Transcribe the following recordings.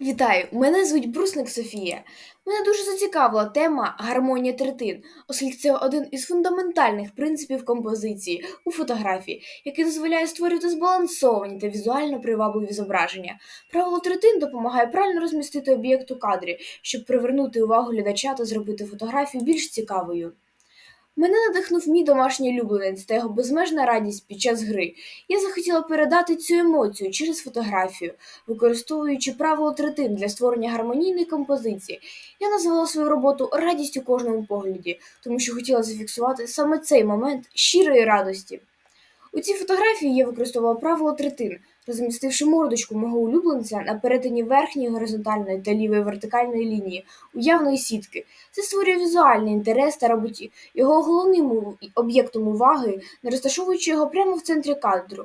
Вітаю! Мене звуть Брусник Софія. Мене дуже зацікавила тема гармонія третин, оскільки це один із фундаментальних принципів композиції у фотографії, який дозволяє створювати збалансовані та візуально привабливі зображення. Правило третин допомагає правильно розмістити об'єкт у кадрі, щоб привернути увагу глядача та зробити фотографію більш цікавою. Мене надихнув мій домашній улюбленець та його безмежна радість під час гри. Я захотіла передати цю емоцію через фотографію, використовуючи правило третин для створення гармонійної композиції. Я назвала свою роботу радість у кожному погляді, тому що хотіла зафіксувати саме цей момент щирої радості. У цій фотографії я використовувала правило третин, розмістивши мордочку мого улюбленця на перетині верхньої горизонтальної та лівої вертикальної лінії уявної сітки. Це створює візуальний інтерес та робить його головним об'єктом уваги, не розташовуючи його прямо в центрі кадру.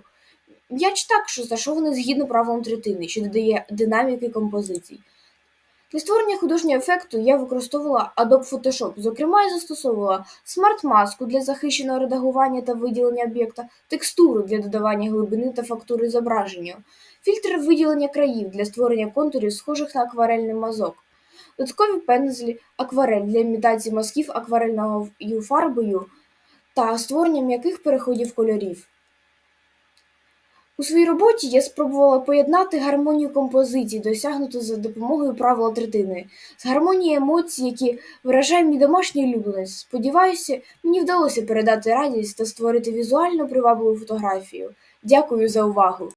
М'яч також розташований згідно правилам третини, що додає динаміки композицій. Для створення художнього ефекту я використовувала Adobe Photoshop. Зокрема, я застосовувала смарт-маску для захищеного редагування та виділення об'єкта, текстуру для додавання глибини та фактури зображення, фільтр виділення країв для створення контурів, схожих на акварельний мазок, додаткові пензлі, акварель для імітації мазків акварельною фарбою та створення м'яких переходів кольорів. У своїй роботі я спробувала поєднати гармонію композицій, досягнуту за допомогою правила третини, з гармонією емоцій, які виражає мій домашній улюбленець. Сподіваюся, мені вдалося передати радість та створити візуально привабливу фотографію. Дякую за увагу!